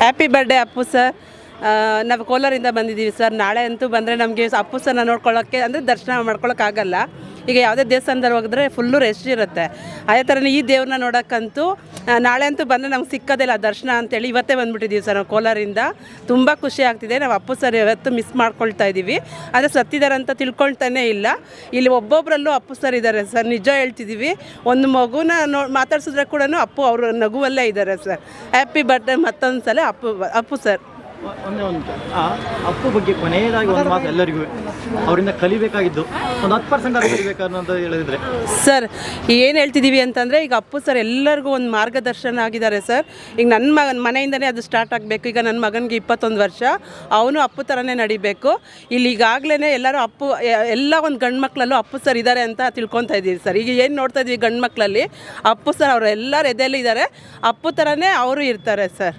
Happy birthday Appu sir ನಾವು ಕೋಲಾರಿಂದ ಬಂದಿದ್ದೀವಿ sir ನಾಳೆ ಅಂತೂ ಬಂದರೆ ನಮಗೆ ಅಪ್ಪು ಸರ್ನ ನೋಡ್ಕೊಳ್ಳೋಕ್ಕೆ ಅಂದರೆ ದರ್ಶನ ಮಾಡ್ಕೊಳ್ಳೋಕ್ಕಾಗಲ್ಲ ಈಗ ಯಾವುದೇ ದೇವಸ್ಥಾನದಲ್ಲಿ ಹೋಗಿದ್ರೆ ಫುಲ್ಲು ರೆಸ್ಟ್ ಇರುತ್ತೆ. ಅದೇ ಥರನೇ ಈ ದೇವ್ರನ್ನ ನೋಡೋಕ್ಕಂತೂ ನಾಳೆ ಅಂತೂ ಬಂದರೆ ನಮ್ಗೆ ಸಿಕ್ಕೋದಿಲ್ಲ ದರ್ಶನ ಅಂತೇಳಿ. ಇವತ್ತೇ ಬಂದುಬಿಟ್ಟಿದ್ದೀವಿ ಸರ್ ಕೋಲಾರಿಂದ. ತುಂಬ ಖುಷಿ ಆಗ್ತಿದೆ. ನಾವು ಅಪ್ಪು ಸರ್ ಇವತ್ತು ಮಿಸ್ ಮಾಡ್ಕೊಳ್ತಾ ಇದ್ದೀವಿ ಆದರೆ ಸತ್ತಿದ್ದಾರೆ ಅಂತ ತಿಳ್ಕೊಳ್ತಾನೇ ಇಲ್ಲ. ಇಲ್ಲಿ ಒಬ್ಬೊಬ್ಬರಲ್ಲೂ ಅಪ್ಪು ಸರ್ ಇದ್ದಾರೆ ಸರ್. ನಿಜ ಹೇಳ್ತಿದ್ದೀವಿ ಒಂದು ಮಗುನ ನೋ, ಮಾತಾಡ್ಸಿದ್ರೆ ಕೂಡ ಅಪ್ಪು ಅವರು ನಗುವಲ್ಲೇ ಇದ್ದಾರೆ ಸರ್. ಹ್ಯಾಪಿ ಬರ್ಡೇ ಮತ್ತೊಂದು ಸಲ ಅಪ್ಪು ಅಪ್ಪು ಸರ್. ಒಂದೇ ಒಂದು ಅಪ್ಪು ಬಗ್ಗೆ ಕೊನೆಯದಾಗಿ ಒಂದು ಮಾತು ಎಲ್ಲರಿಗೂ. ಅವರಿಂದ ಕಲಿಬೇಕಾಗಿದ್ದು ಒಂದು ಹತ್ತು ಪರ್ಸೆಂಟ್ ಅದು ಅನ್ನೋದು ಹೇಳಿದ್ರೆ. ಸರ್, ಏನು ಹೇಳ್ತಿದ್ದೀವಿ ಅಂತಂದರೆ, ಈಗ ಅಪ್ಪು ಸರ್ ಎಲ್ಲರಿಗೂ ಒಂದು ಮಾರ್ಗದರ್ಶನ ಆಗಿದ್ದಾರೆ ಸರ್. ಈಗ ನನ್ನ ಮಗನ ಮನೆಯಿಂದನೇ ಅದು ಸ್ಟಾರ್ಟ್ ಆಗಬೇಕು. ಈಗ ನನ್ನ ಮಗನಿಗೆ ಇಪ್ಪತ್ತೊಂದು ವರ್ಷ. ಅವನು ಅಪ್ಪು ಥರನೇ ನಡಿಬೇಕು. ಇಲ್ಲಿ ಈಗಾಗಲೇ ಎಲ್ಲರೂ ಅಪ್ಪು ಎಲ್ಲ ಒಂದು ಗಂಡು ಮಕ್ಕಳಲ್ಲೂ ಅಪ್ಪು ಸರ್ ಇದ್ದಾರೆ ಅಂತ ತಿಳ್ಕೊತಾ ಇದ್ದೀವಿ ಸರ್. ಈಗ ಏನು ನೋಡ್ತಾ ಇದ್ದೀವಿ ಗಂಡು ಮಕ್ಕಳಲ್ಲಿ ಅಪ್ಪು ಸರ್ ಅವರು ಎಲ್ಲರ ಎದೆಯಲ್ಲಿ ಇದ್ದಾರೆ ಅಪ್ಪು ಥರನೇ ಅವರು ಇರ್ತಾರೆ ಸರ್.